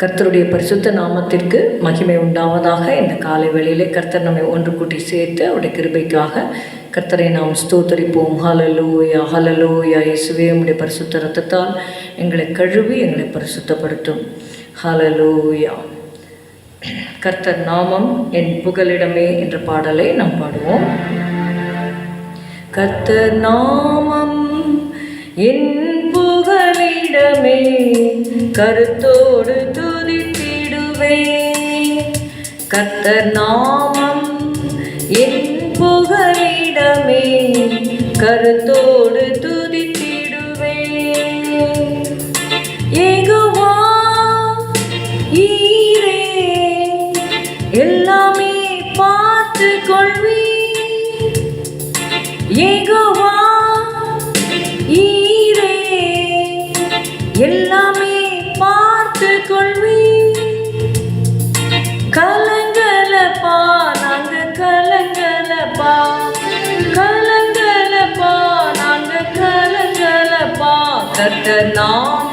கர்த்தருடைய பரிசுத்த நாமத்திற்கு மகிமை உண்டாவதாக. இந்த காலை வேளையிலே கர்த்தர் நம்மை ஒன்று கூட்டி சேர்த்து அவருடைய கிருபைக்காக கர்த்தரை நாம் ஸ்தோத்தரிப்போம். ஹலலோயா ஹலலோயா இயேசுவே உடைய பரிசுத்த ரத்தத்தால் எங்களை கழுவி எங்களை பரிசுத்தப்படுத்தும். ஹலலோயா கர்த்தர் நாமம் என் புகலிடமே என்ற பாடலை நாம் பாடுவோம். கர்த்தர் நாமம் என் நேரமே கருத்தோடு துதித்திடுவே கர்த்தர் நாமம் என் புகலிடமே கருத்தோடு கலங்கலப்பா கத்த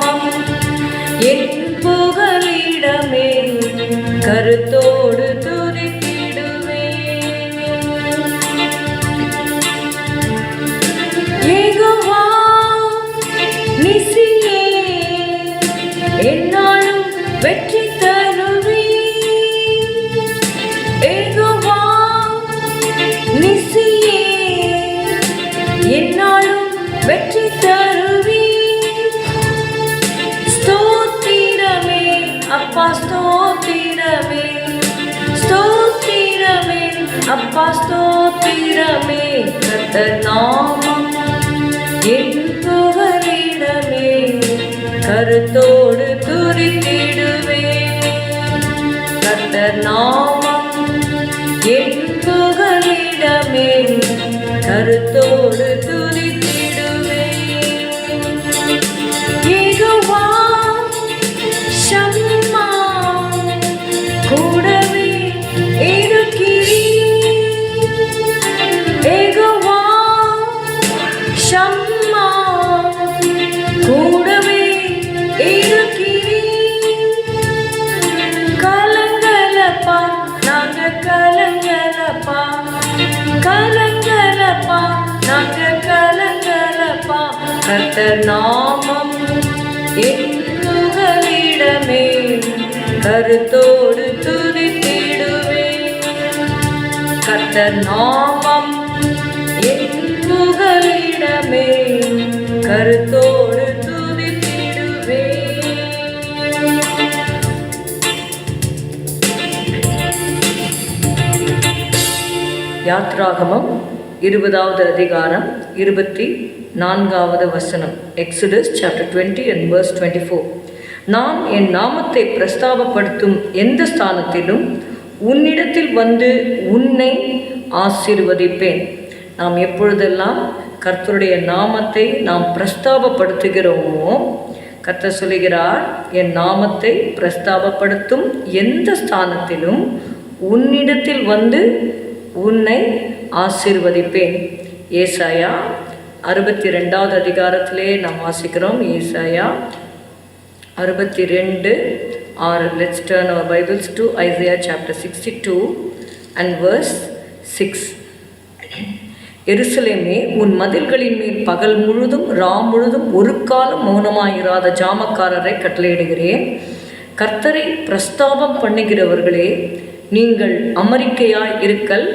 no கலங்கலப்பா நாங்க கலங்கலப்பா. கர்த்தர் நாமம் என் கருத்தோடு துதித்திடுவே கர்த்தர் நாமம் யாத்ராகமம் இருபதாவது அதிகாரம் இருபத்தி நான்காவது வசனம் Exodus chapter twenty and verse twenty four நான் என் நாமத்தை பிரஸ்தாபப்படுத்தும் எந்த ஸ்தானத்திலும் உன்னிடத்தில் வந்து உன்னை ஆசீர்வதிப்பேன். நாம் எப்பொழுதெல்லாம் கர்த்தருடைய நாமத்தை நாம் பிரஸ்தாபப்படுத்துகிறோமோ கர்த்தர் சொல்லுகிறார் என் நாமத்தை பிரஸ்தாபப்படுத்தும் எந்த ஸ்தானத்திலும் உன்னிடத்தில் வந்து உன்னை ஆசீர்வதிப்பேன். ஏசாயா அறுபத்தி ரெண்டாவது அதிகாரத்திலே நாம் வாசிக்கிறோம். ஏசாயா அறுபத்தி ரெண்டு or let's turn our Bibles to Isaiah chapter sixty two and verse six எருசலேமே உன் மதில்களின் மேல் பகல் முழுதும் ரா முழுதும் ஒரு காலம் மௌனமாயிராத ஜாமக்காரரை கட்டளையிடுகிறேன். கர்த்தரை பிரஸ்தாபம் பண்ணுகிறவர்களே நீங்கள் அமெரிக்கையாய் இருக்கல்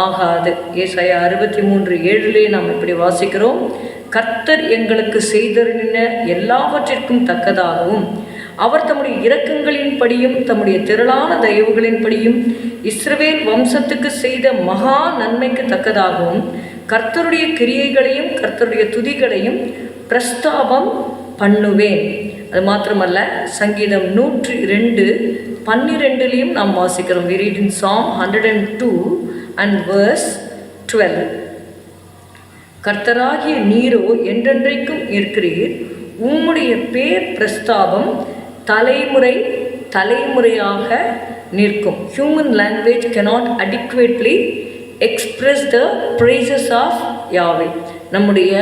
ஆகாது. ஏசாயா அறுபத்தி மூன்று ஏழிலே நாம் இப்படி வாசிக்கிறோம். கர்த்தர் எங்களுக்கு செய்தருளின எல்லாவற்றிற்கும் தக்கதாகவும் அவர் தம்முடைய இரக்கங்களின்படியும் தம்முடைய திரளான தயவுகளின்படியும் இஸ்ரவேல் வம்சத்துக்கு செய்த மகா நன்மைக்கு தக்கதாகவும் கர்த்தருடைய கிரியைகளையும் கர்த்தருடைய துதிகளையும் பிரஸ்தாபம் பண்ணுவேன். அது மாத்திரமல்ல சங்கீதம் நூற்றி ரெண்டு பன்னிரெண்டுலேயும் நாம் வாசிக்கிறோம். We read in song hundred and two and verse twelve கர்த்தராகிய நீரோ என்றென்றைக்கும் இருக்கிறீர். உம்முடைய பேர் பிரஸ்தாபம் தலைமுறை தலைமுறையாக நிற்கும். Human language cannot adequately express the praises of யாவை நம்முடைய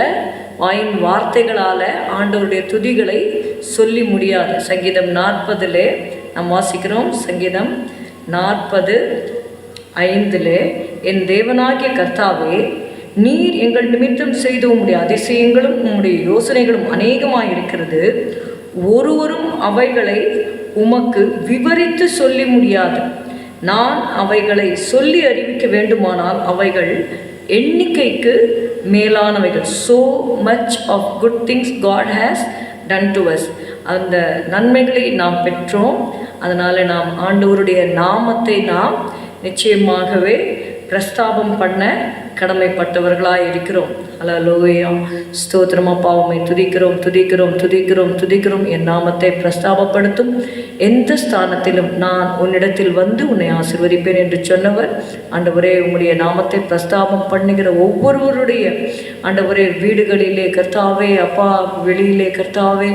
வாயின் வார்த்தைகளால் ஆண்டவருடைய துதிகளை சொல்லி முடியாது. சங்கீதம் நாற்பதிலே நாம் வாசிக்கிறோம் சங்கீதம் நாற்பது ஐந்தில் என் தேவனாகிய கர்த்தாவே நீர் எங்கள் நிமித்தம் செய்த உம்முடைய அதிசயங்களும் உம்முடைய யோசனைகளும் அநேகமாக இருக்கிறது ஒருவரும் அவைகளை உமக்கு விவரித்து சொல்லி முடியாது. நான் அவைகளை சொல்லி அறிவிக்க வேண்டுமானால் அவைகள் எண்ணிக்கைக்கு மேலானவைகள். So much of good things God has done to us அந்த நன்மைகளை நாம் பெற்றோம். அதனால் நாம் ஆண்டவருடைய நாமத்தை நாம் நிச்சயமாகவே பிரஸ்தாபம் பண்ண கடமைப்பட்டவர்களாக இருக்கிறோம். அலலோயா. ஸ்தோத்திரமா அப்பாவுமை துதிக்கிறோம் துதிக்கிறோம் துதிக்கிறோம் துதிக்கிறோம். என் நாமத்தை பிரஸ்தாபப்படுத்தும். எந்த ஸ்தானத்திலும் நான் உன்னிடத்தில் வந்து உன்னை ஆசிர்வதிப்பேன் என்று சொன்னவர் ஆண்டவரே உங்களுடைய நாமத்தை பிரஸ்தாபம் பண்ணுகிற ஒவ்வொருவருடைய ஆண்டவரே வீடுகளிலே கர்த்தாவே அப்பா வெளியிலே கர்த்தாவே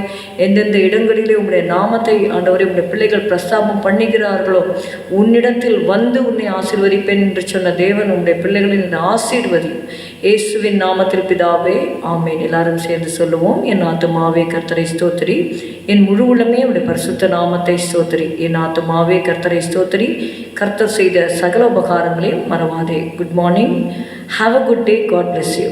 எந்தெந்த இடங்களிலே உம்முடைய நாமத்தை ஆண்டவரை உம்முடைய பிள்ளைகள் பிரஸ்தாபம் பண்ணுகிறார்களோ உன்னிடத்தில் வந்து உன்னை ஆசீர்வதிப்பேன் என்று சொன்ன தேவன் உம்முடைய பிள்ளைகளின் ஆசீர்வதி. இயேசுவின் நாமத்தில் பிதாவே ஆமேன். எல்லாரும் சேர்ந்து சொல்லுவோம் என் ஆத்துமாவே கர்த்தரை ஸ்தோத்திரி. என் முழு உள்ளமே உடைய பரிசுத்த நாமத்தை ஸ்தோத்திரி. என் ஆத்துமாவே கர்த்தரை ஸ்தோத்திரி. கர்த்தர் செய்த சகல உபகாரங்களையும் மறவாதே. Good morning have a good day God bless you